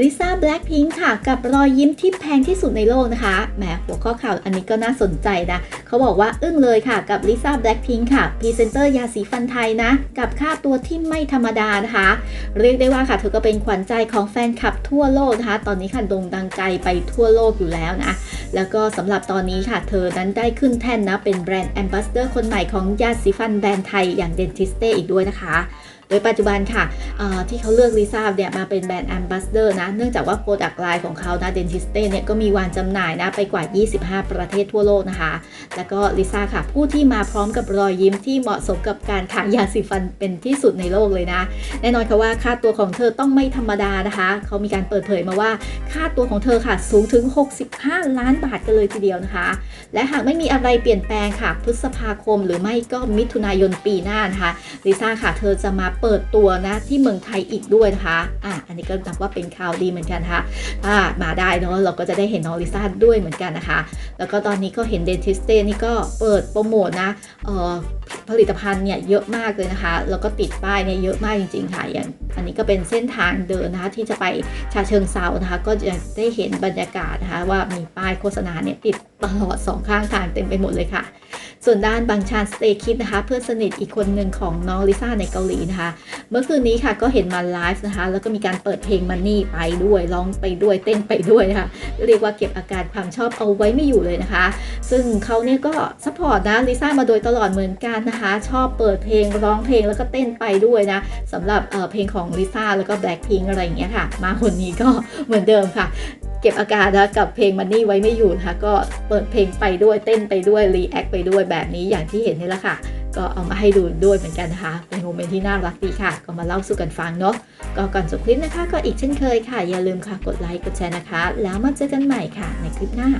ลิซ่าแบล็คพิงค์ค่ะ กับรอยยิ้มที่แพงที่สุดในโลกนะคะ แหมหัวข้อข่าวอันนี้ก็น่าสนใจนะ เขาบอกว่าอึ้งเลยค่ะกับลิซ่าแบล็คพิงค์ค่ะพรีเซนเตอร์ยาสีฟันไทยนะ กับค่าตัวที่ไม่ธรรมดานะคะ เรียกได้ว่าค่ะ เธอก็เป็นขวัญใจของแฟนคลับทั่วโลกนะคะ ตอนนี้ค่ะโด่งดังไกลไปทั่วโลกอยู่แล้วนะ แล้วก็สำหรับตอนนี้ค่ะ เธอนั้นได้ขึ้นแท่นนะเป็นแบรนด์แอมบาสเดอร์คนใหม่ของยาสีฟันแบรนด์ไทยอย่างเดนทิสเต้อีกด้วยนะคะ โดยปัจจุบันค่ะที่เขาเลือกลิซ่าเนี่ยมาเป็นแบรนด์แอมบาสเดอร์นะ เนื่องจากว่าโปรดักต์ไลน์ของเขานะเดนทิสเต้เนี่ยก็มีวางจำหน่ายนะไปกว่า 25 ประเทศทั่วโลกนะคะ แล้วก็ลิซ่าค่ะ ผู้ที่มาพร้อมกับรอยยิ้มที่เหมาะสมกับการทายาสีฟันเป็นที่สุดในโลกเลยนะ แน่นอนค่ะว่าค่าตัวของเธอต้องไม่ธรรมดานะคะ เขามีการเปิดเผยมาว่าค่าตัวของเธอค่ะสูงถึง 65 ล้านบาทกันเลยทีเดียวนะคะ และหากไม่มีอะไรเปลี่ยนแปลงค่ะพฤษภาคม หรือไม่ก็มิถุนายนปีหน้านะคะลิซ่าค่ะเธอจะมาเปิดตัวนะที่เมืองไทยอีกด้วยนะคะอะอันนี้ก็นับว่าเป็นข่าวดีเหมือนกันนะคะถ้ามาได้เนาะเราก็จะได้เห็นน้องลิซ่าด้วยเหมือนกันนะคะ แล้วก็ตอนนี้ก็เห็นเดนทิสเต้นี่ก็เปิดโปรโมทนะเอ่อผลิตภัณฑ์เนี่ยเยอะมากเลยนะคะ แล้วก็ติดป้ายเนี่ยเยอะมากจริงๆค่ะอย่างอันนี้ก็เป็นเส้นทางเดินนะคะที่จะไปชาเชิงเซานะคะ ก็จะได้เห็นบรรยากาศนะคะว่ามีป้ายโฆษณาเนี่ยติดตลอดสองข้างทางเต็มไปหมดเลยค่ะ ส่วนด้านบางชานสเตคิดนะคะ เพื่อนสนิทอีกคนหนึ่งของน้องลิซ่าในเกาหลีนะคะ เมื่อคืนนี้ค่ะก็เห็นมาไลฟ์นะคะ แล้วก็มีการเปิดเพลงมันนี่ไปด้วยร้องไปด้วยเต้นไปด้วยนะคะเรียกว่าเก็บอาการความชอบเอาไว้ไม่อยู่เลยนะคะ ซึ่งเขาเนี่ยก็ซัพพอร์ตนะลิซ่ามาโดยตลอดเหมือนกันนะคะ ชอบเปิดเพลงร้องเพลงแล้วก็เต้นไปด้วยนะสำหรับเอ่อเพลงของลิซ่าแล้วก็แบล็คพิงอะไรอย่างเงี้ยค่ะ มาคนนี้ก็เหมือนเดิมค่ะ เก็บอาการนะกับเพลงมันนี่ไว้ไม่อยู่นะคะก็เปิดเพลงไปด้วยเต้นไปด้วยรีแอคไปด้วยแบบนี้อย่างที่เห็นนี่แหละค่ะ ก็เอามาให้ดูด้วยเหมือนกันนะคะ เป็นโมเมนต์ที่น่ารักดีค่ะ ก็มาเล่าสู่กันฟังเนาะก็ก่อนจบคลิปนะคะ ก็อีกเช่นเคยค่ะ อย่าลืมค่ะกดไลค์กดแชร์นะคะ แล้วมาเจอกันใหม่ค่ะ ในคลิปหน้า